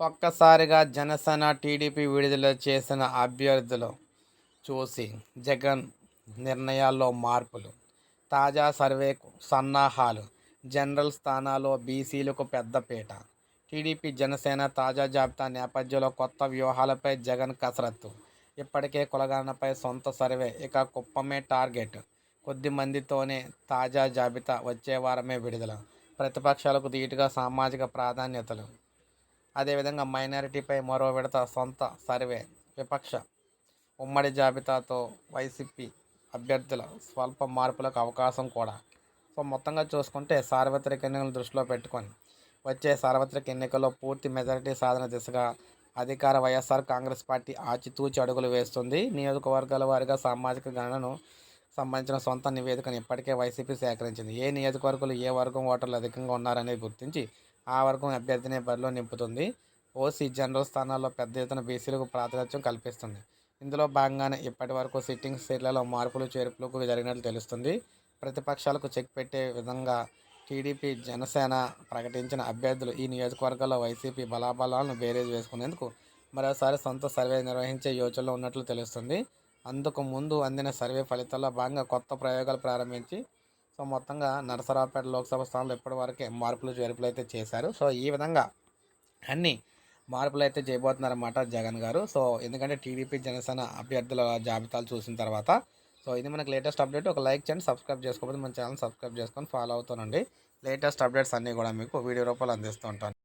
ఒక్కసారిగా జనసేన టీడీపీ విడుదల చేసిన అభ్యర్థులు చూసి జగన్ నిర్ణయాల్లో మార్పులు. తాజా సర్వేకు సన్నాహాలు. జనరల్ స్థానాల్లో బీసీలకు పెద్దపీట టీడీపీ జనసేన తాజా జాబితా నేపథ్యంలో కొత్త వ్యూహాలపై జగన్ కసరత్తు. ఇప్పటికే కులగణనపై సొంత సర్వే ఇక కుప్పమే టార్గెట్. కొద్ది మందితోనే తాజా జాబితా వచ్చే వారమే విడుదల. ప్రతిపక్షాలకు ధీటుగా సామాజిక ప్రాధాన్యతలు. అదేవిధంగా మైనారిటీపై మరో విడత సొంత సర్వే విపక్ష ఉమ్మడి జాబితాతో వైసీపీ అభ్యర్థుల స్వల్ప మార్పులకు అవకాశం కూడా. సో మొత్తంగా చూసుకుంటే సార్వత్రిక ఎన్నికలను దృష్టిలో పెట్టుకొని వచ్చే సార్వత్రిక ఎన్నికల్లో పూర్తి మెజారిటీ సాధన దిశగా అధికార వైఎస్ఆర్ కాంగ్రెస్ పార్టీ ఆచితూచి అడుగులు వేస్తుంది. నియోజకవర్గాల వారిగా సామాజిక గణనను సంబంధించిన సొంత నివేదికను ఇప్పటికే వైసీపీ సేకరించింది. ఏ నియోజకవర్గాలు ఏ వర్గం ఓటర్లు అధికంగా ఉన్నారనేది గుర్తించి ఆ వర్గం అభ్యర్థిని బరిలో నింపుతుంది. ఓసీ జనరల్ స్థానాల్లో పెద్ద ఎత్తున బీసీలకు ప్రాతినిధ్యం కల్పిస్తుంది. ఇందులో భాగంగానే ఇప్పటి వరకు సిట్టింగ్ సీట్లలో మార్పులు చేర్పులకు జరిగినట్లు తెలుస్తుంది. ప్రతిపక్షాలకు చెక్ పెట్టే విధంగా టీడీపీ జనసేన ప్రకటించిన అభ్యర్థులు ఈ నియోజకవర్గాల్లో వైసీపీ బలాబలాలను బేరేజ్ వేసుకునేందుకు మరోసారి సొంత సర్వే నిర్వహించే యోచనలో ఉన్నట్లు తెలుస్తుంది. అందుకు ముందు అందిన సర్వే ఫలితాల్లో భాగంగా కొత్త ప్రయోగాలు ప్రారంభించి సో మొత్తంగా నరసరావుపేట లోక్సభ స్థానంలో ఇప్పటివరకే మార్పులు చేర్పులు అయితే చేశారు. సో ఈ విధంగా అన్ని మార్పులు అయితే చేయబోతున్నారన్నమాట జగన్ గారు. సో ఎందుకంటే టీడీపీ జనసేన అభ్యర్థుల జాబితాలు చూసిన తర్వాత సో ఇది మనకి లేటెస్ట్ అప్డేట్. ఒక లైక్ చేయండి సబ్స్క్రైబ్ చేసుకోకపోతే మన ఛానల్ సబ్స్క్రైబ్ చేసుకొని ఫాలో అవుతానండి. లేటెస్ట్ అప్డేట్స్ అన్నీ కూడా మీకు వీడియో రూపాయలు అందిస్తూ ఉంటాను.